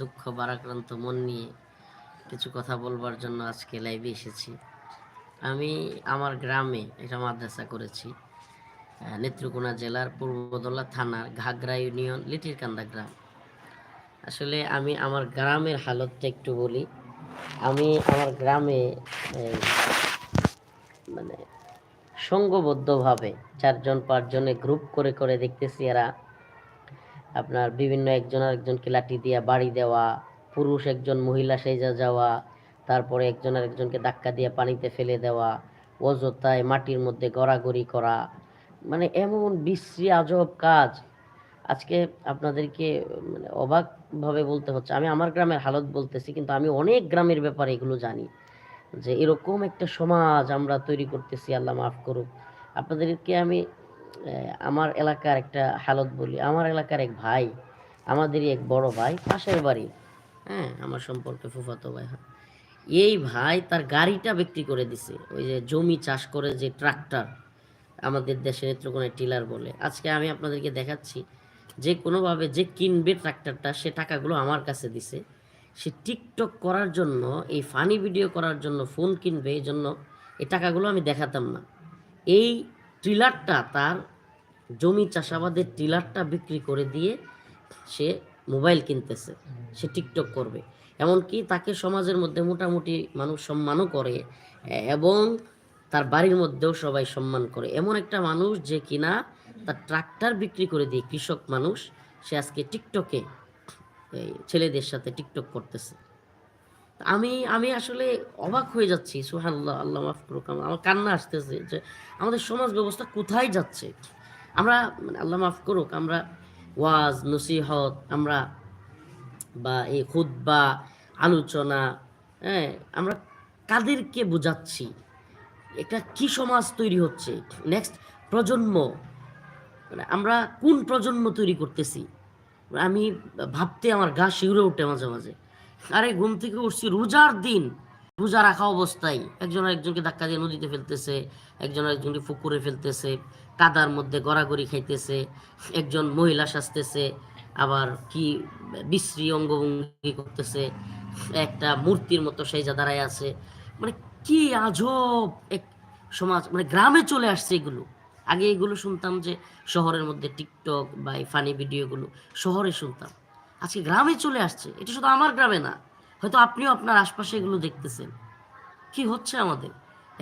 দুঃখ বারাক্রান্ত মন নিয়ে কিছু কথা বলবার জন্য আজকে লাইভে এসেছি। আমি আমার গ্রামে এটা মাদ্রাসা করেছি নেত্রকোনা জেলার পূর্বদলা থানার ঘাগরা ইউনিয়ন, লিটিরকান্দা গ্রাম। আসলে আমি আমার গ্রামের হালতটা একটু বলি। আমি আমার গ্রামে মানে সঙ্গবদ্ধভাবে চারজন পাঁচজনে গ্রুপ করে করে দেখতেছি এরা আপনার বিভিন্ন একজন আরেকজনকে লাঠি দিয়ে বাড়ি দেওয়া, পুরুষ একজন, মহিলা সেজা যাওয়া, তারপরে একজন আরেকজনকে ধাক্কা দিয়ে পানিতে ফেলে দেওয়া, অযথায় মাটির মধ্যে গড়াগড়ি করা মানে এমন বিশ্রী আজব কাজ। আজকে আপনাদেরকে মানে অবাকভাবে বলতে হচ্ছে, আমি আমার গ্রামের হালত বলতেছি, কিন্তু আমি অনেক গ্রামের ব্যাপারে এগুলো জানি, যে এরকম একটা সমাজ আমরা তৈরি করতেছি, আল্লাহ মাফ করুক। আপনাদেরকে আমি আমার এলাকার একটা হালত বলি। আমার এলাকার এক ভাই, আমাদেরই এক বড় ভাই, পাশের বাড়ি। হ্যাঁ আমার সম্পর্কে ফুফাতো ভাই, হয়। এই ভাই তার গাড়িটা বিক্রি করে দিছে। ওই যে জমি চাষ করে যে ট্রাক্টর, আমাদের দেশে নেত্রকোনায় টিলার বলে। আজকে আমি আপনাদেরকে দেখাচ্ছি, যে কোনোভাবে যে কিনবে ট্রাক্টরটা, সে টাকাগুলো আমার কাছে দিছে। সে টিকটক করার জন্য, এই ফানি ভিডিও করার জন্য, ফোন কিনবে, এই জন্য এই টাকাগুলো আমি দেখাতাম না। এই ট্রিলারটা তার জমি চাষাবাদের ট্রিলারটা বিক্রি করে দিয়ে সে মোবাইল কিনতেছে, সে টিকটক করবে। এমনকি তাকে সমাজের মধ্যে মোটামুটি মানুষ সম্মানও করে, এবং তার বাড়ির মধ্যেও সবাই সম্মান করে। এমন একটা মানুষ যে কিনা তার ট্রাক্টর বিক্রি করে দিয়ে কৃষক মানুষ, সে আজকে টিকটকে ছেলেদের সাথে টিকটক করতেছে। আমি আমি আসলে অবাক হয়ে যাচ্ছি সুহাল্লাহ আল্লাহ মাফ করুক, আমার আমার কান্না আসতেছে যে আমাদের সমাজ ব্যবস্থা কোথায় যাচ্ছে? আমরা মানে আল্লাহ মাফ করুক, আমরা ওয়াজ, নসিহত, আমরা বা এই খুদ্া আলোচনা হ্যাঁ আমরা কাদেরকে বোঝাচ্ছি? এটা কি সমাজ তৈরি হচ্ছে? নেক্সট প্রজন্ম। মানে আমরা কোন প্রজন্ম তৈরি করতেছি? আমি ভাবতে আমার গা শিউরে ওঠে মাঝে মাঝে। আরে ঘুম থেকে উঠছি, রোজার দিন। রোজা রাখা অবস্থায়। একজন একজনকে ধাক্কা দিয়ে নদীতে ফেলতেছে, একজন একজনকে পুকুরে ফেলতেছে, কাদার মধ্যে গড়াগড়ি খাইতেছে, একজন মহিলা সাজতেছে, আবার কি বিশ্রী অঙ্গভঙ্গি করতেছে, একটা মূর্তির মতো সেজা দাঁড়ায় আছে। মানে কি আজব এক সমাজ মানে গ্রামে চলে আসছে এগুলো। আগে এগুলো শুনতাম যে শহরের মধ্যে টিকটক বা ফানি ভিডিওগুলো শহরে শুনতাম। আজকে গ্রামে চলে আসছে। এটা শুধু আমার গ্রামে না, হয়তো আপনিও আপনার আশপাশে এগুলো দেখতেছেন। কি হচ্ছে আমাদের?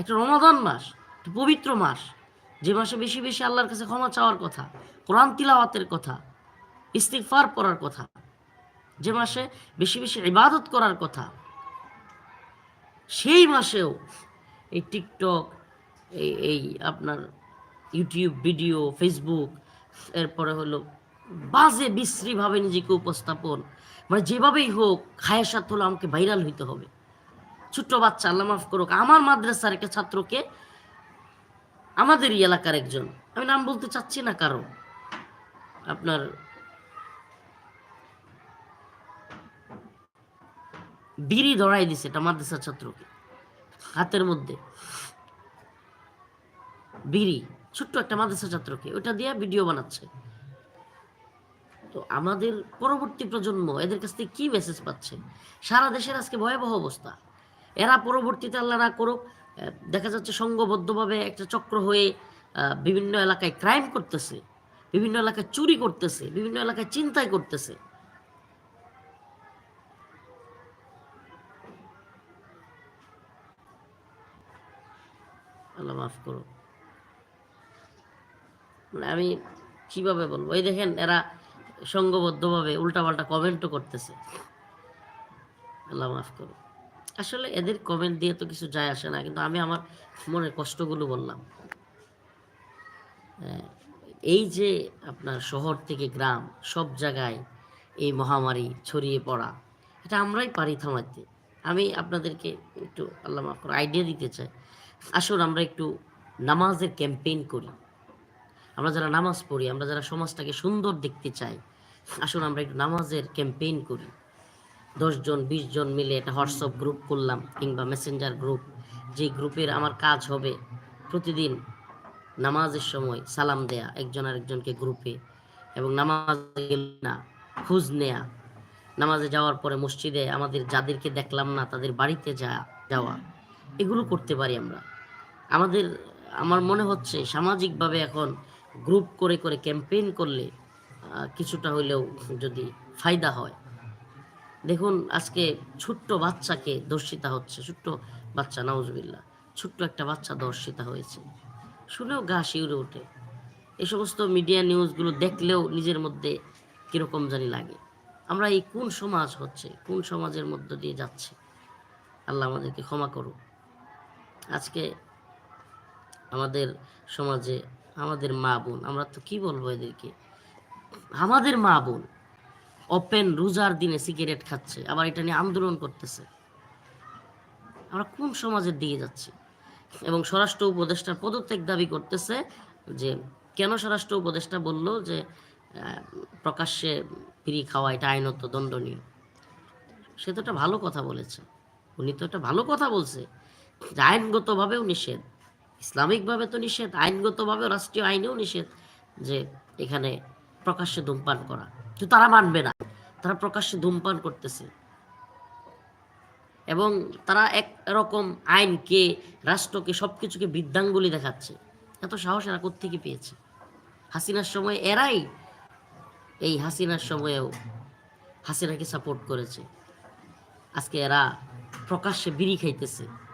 একটা রমাদান মাস, একটা পবিত্র মাস। যে মাসে বেশি বেশি আল্লাহর কাছে ক্ষমা চাওয়ার কথা, কোরআন তিলাওয়াতের কথা, ইস্তিগফার পড়ার কথা, যে মাসে বেশি বেশি ইবাদত করার কথা, সেই মাসেও এই টিকটক, এই এই আপনার ইউটিউব ভিডিও, ফেসবুক, এরপরে হলো বাজে, বিশ্রীভাবে নিজেকে উপস্থাপন। মানে যেভাবেই হোক খায়েসাত হলো আমাকে ভাইরাল হইতে হবে। ছোট্ট বাচ্চা, আল্লাহ মাফ করুক, আমার মাদ্রাসার একটা ছাত্রকে আমাদেরই এলাকার একজন, আমি নাম বলতে চাচ্ছি না কারও, আপনার বিড়ি ধরাই দিছে এটা মাদ্রাসার ছাত্রকে, হাতের মধ্যে। বিড়ি, ছোট্ট একটা মাদ্রাসা ছাত্রকে, ওটা দিয়ে ভিডিও বানাচ্ছে। তো আমাদের পরবর্তী প্রজন্ম এদের কাছ থেকে কি মেসেজ পাচ্ছে সারা দেশের আজকে ভয়াবহ অবস্থা। এরা পরবর্তীতে আল্লাহ না করুক দেখা যাচ্ছে সংঘবদ্ধভাবে একটা চক্র হয়ে বিভিন্ন এলাকায় ক্রাইম করতেছে, বিভিন্ন এলাকায় চুরি করতেছে, বিভিন্ন এলাকায় চিন্তাই করতেছে। আল্লাহ মাফ করো মানে আমি কীভাবে বলব? এই দেখেন, এরা সংঘবদ্ধভাবে উল্টাপাল্টা কমেন্টও করতেছে। আল্লাহ মাফ করো আসলে এদের কমেন্ট দিয়ে তো কিছু যায় আসে না কিন্তু আমি আমার মনের কষ্টগুলো বললাম। হ্যাঁ, এই যে আপনার শহর থেকে গ্রাম সব জায়গায় এই মহামারী ছড়িয়ে পড়া এটা আমরাই পারি থামাতে আমি আপনাদেরকে একটু আল্লাহ মাফ করো আইডিয়া দিতে চাই। আসুন আমরা একটু নামাজের ক্যাম্পেইন করি। আমরা যারা নামাজ পড়ি, আমরা যারা সমাজটাকে সুন্দর দেখতে চাই, আসুন আমরা একটু নামাজের ক্যাম্পেইন করি। দশজন বিশ জন মিলে একটা হোয়াটসঅ্যাপ গ্রুপ করলাম কিংবা মেসেঞ্জার গ্রুপ যে গ্রুপের আমার কাজ হবে। প্রতিদিন নামাজের সময় সালাম দেয়া একজন আরেকজনকে গ্রুপে এবং নামাজ না, খোঁজ নেয়া। নামাজে যাওয়ার পরে মসজিদে আমাদের যাদেরকে দেখলাম না, তাদের বাড়িতে যা, যাওয়া, এগুলো করতে পারি আমরা। আমাদের, আমার মনে হচ্ছে সামাজিকভাবে এখন গ্রুপ করে করে ক্যাম্পেইন করলে কিছুটা হইলেও যদি ফায়দা হয়। দেখুন, আজকে ছোট্ট বাচ্চাকে দর্শিতা হচ্ছে। ছোট্ট বাচ্চা নাউজবিল্লা ছোট্ট একটা বাচ্চা দর্শিতা হয়েছে। শুনেও গা শিউরে ওঠে। এই সমস্ত মিডিয়া নিউজগুলো দেখলেও নিজের মধ্যে কীরকম জানি লাগে। আমরা এই কোন সমাজ হচ্ছে, কোন সমাজের মধ্য দিয়ে যাচ্ছে? আল্লাহ আমাদেরকে ক্ষমা করুক। আজকে আমাদের সমাজে আমাদের মা বোন, আমরা তো কি বলব এদেরকে? আমাদের মা বোন ওপেন রোজার দিনে সিগারেট খাচ্ছে, আবার এটা নিয়ে আন্দোলন করতেছে। আমরা কোন সমাজের দিকে যাচ্ছি? এবং স্বরাষ্ট্র উপদেষ্টার পদত্যাগ দাবি করতেছে যে, কেন স্বরাষ্ট্র উপদেষ্টা বলল যে প্রকাশ্যে ফিরি খাওয়া এটা আইনত দণ্ডনীয়? সে তো একটা ভালো কথা বলেছে। উনি তো একটা ভালো কথা বলছে। যে আইনগতভাবেও নিষেধ। ইসলামিকভাবে তো নিষেধ, আইনগতভাবে রাষ্ট্রীয় আইনেও নিষেধ যে এখানে প্রকাশ্যে ধূমপান করা। কিন্তু তারা মানবে না, তারা প্রকাশ্যে ধূমপান করতেছে। এবং তারা এক রকম আইনকে, রাষ্ট্রকে সব কিছুকে বৃদ্ধাঙ্গুলি দেখাচ্ছে। এত সাহস এরা কোথেকে পেয়েছে? হাসিনার সময় এরাই এই হাসিনার সময়েও হাসিনাকে সাপোর্ট করেছে। আজকে এরা প্রকাশ্যে বিড়ি খাইতেছে।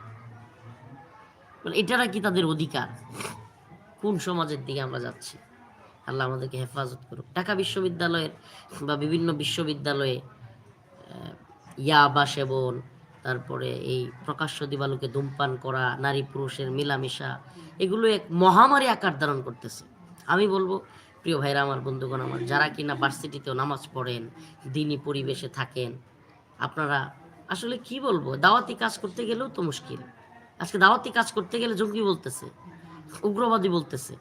মানে এটা কি তাদের অধিকার? কোন সমাজের দিকে আমরা যাচ্ছি? আল্লাহ আমাদেরকে হেফাজত করুক। ঢাকা বিশ্ববিদ্যালয়ের বা বিভিন্ন বিশ্ববিদ্যালয়ে ইয়াবা সেবন, তারপরে এই প্রকাশ্য দিবালুকে ধূমপান করা, নারী পুরুষের মেলামেশা, এগুলো এক মহামারী আকার ধারণ করতেছে। আমি বলব, প্রিয় ভাইরা, আমার বন্ধুগণ, আমার যারা কিনা ভার্সিটিতেও নামাজ পড়েন, দিনী পরিবেশে থাকেন, আপনারা আসলে কি বলব? দাওয়াতি কাজ করতে গেলেও তো মুশকিল। আজকে দাওয়াতি কাজ করতে গেলে জঙ্গি বলতেছে, উগ্রবাদী বলতেছে।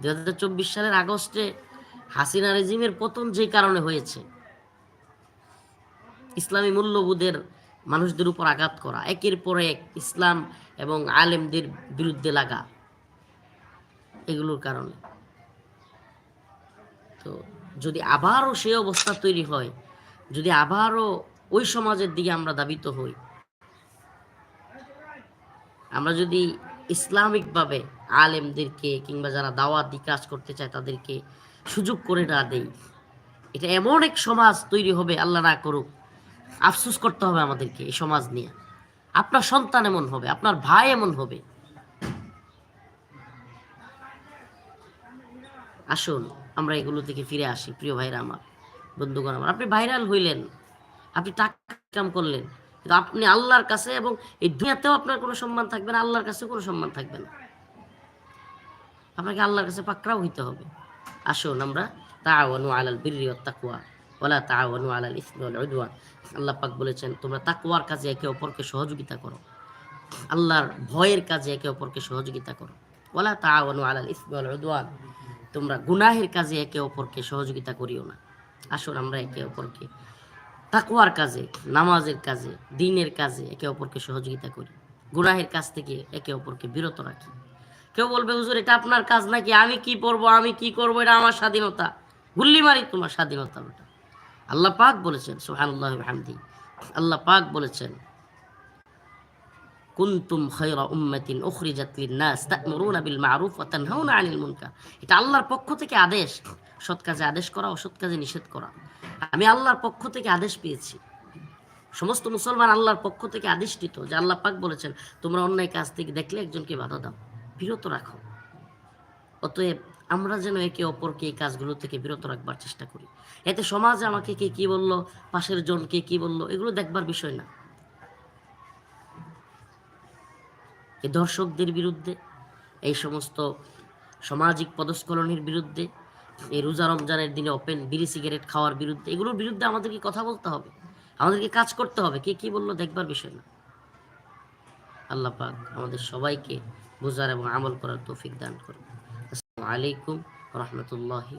দু হাজার চব্বিশ সালের আগস্টে হাসিনা রেজিমের পতন যে কারণে হয়েছে, ইসলামী মূল্যবোধের মানুষদের উপর আঘাত করা, একের পর এক ইসলাম এবং আলেমদের বিরুদ্ধে লাগা, এগুলোর কারণে। তো যদি আবারও সেই অবস্থা তৈরি হয়, যদি আবারও ওই সমাজের দিকে আমরা দাবিত হই আমরা যদি ইসলামিকভাবে আলেমদেরকে কিংবা যারা দাওয়াতি কাজ করতে চায় তাদেরকে সুযোগ করে না দেই, এটা এমন এক সমাজ তৈরি হবে, আল্লাহ না করুক, আফসুস করতে হবে আমাদেরকে এই সমাজ নিয়ে। আপনার সন্তান এমন হবে, আপনার ভাই এমন হবে। আসুন, আমরা এগুলো থেকে ফিরে আসি, প্রিয় ভাইরা আমার, বন্ধুগণ আমার। আপনি ভাইরাল হইলেন, আপনি টাকা কাম করলেন আপনি আল্লাহর কাছে এবং এই দুনিয়াতেও আপনার কোনো সম্মান থাকবে না, আল্লাহর কাছে কোনো সম্মান থাকবে না। আপনাকে আল্লাহর কাছে পাকড়াও হইতে হবে। আসুন আমরা তাওয়ানু আলাল বিররি ওয়াত তাকওয়া, ওয়ালা তাওয়ানু আলাল ইসমি ওয়াল উদওয়ান। আল্লাহ পাক বলেছেন, তোমরা তাকওয়ার কাজে একে অপরকে সহযোগিতা করো। আল্লাহর ভয়ের কাজে একে অপরকে সহযোগিতা করো। ওয়ালা তাওয়ানু আলাল ইসমি ওয়াল উদওয়ান। তোমরা গুনাহের কাজে একে অপরকে সহযোগিতা করিও না। আসুন আমরা একে অপরকে তাকওয়ার কাজে, নামাজের কাজে, দিনের কাজে একে অপরকে সহযোগিতা করি। গুনাহের কাজ থেকে একে অপরকে বিরত রাখি। কেউ বলবে, হুজুর, এটা আপনার কাজ নাকি? আমি কি পড়ব? আমি কি করব? এটা আমার স্বাধীনতা। গুল্লি মারি তোমার স্বাধীনতা ওটা। আল্লাহ পাক বলেছেন, সুবহানাল্লাহি ওয়া হামদি আল্লাহ পাক বলেছেন, কুনতুম খায়রা উম্মাতিন উখরিজাত লিন-নাস তা'মুরুনা বিল মা'রুফ ওয়া তানহাউনা 'আনিল মুনকার। এটা আল্লাহর পক্ষ থেকে আদেশ। সৎ কাজে আদেশ করা, অসৎ কাজে নিষেধ করা। আমি আল্লাহর পক্ষ থেকে আদেশ পেয়েছি। সমস্ত মুসলমান আল্লাহর পক্ষ থেকে আদিষ্টিত যে আল্লাহ পাক বলেছেন, তোমরা অন্যায় কাজ থেকে দেখলে একজনকে বাধা দাও, বিরত রাখো। অতএব আমরা যেন একে অপরকে এই কাজগুলো থেকে বিরত রাখবার চেষ্টা করি। এতে সমাজে আমাকে কে কি বলল, পাশের জন কে কি বলল, এগুলো দেখবার বিষয় না। এই দর্শকদের বিরুদ্ধে, এই সমস্ত সামাজিক পদস্খলনের বিরুদ্ধে এই রোজা রমজানের দিনে ওপেন বিড়ি সিগারেট খাওয়ার বিরুদ্ধে, এগুলোর বিরুদ্ধে আমাদেরকে কথা বলতে হবে। আমাদেরকে কাজ করতে হবে। কে কি বলল দেখবার বিষয় না। আল্লাহ পাক আমাদের সবাইকে বোঝার এবং আমল করার তৌফিক দান করুন। আসসালামু আলাইকুম রহমতুল্লাহি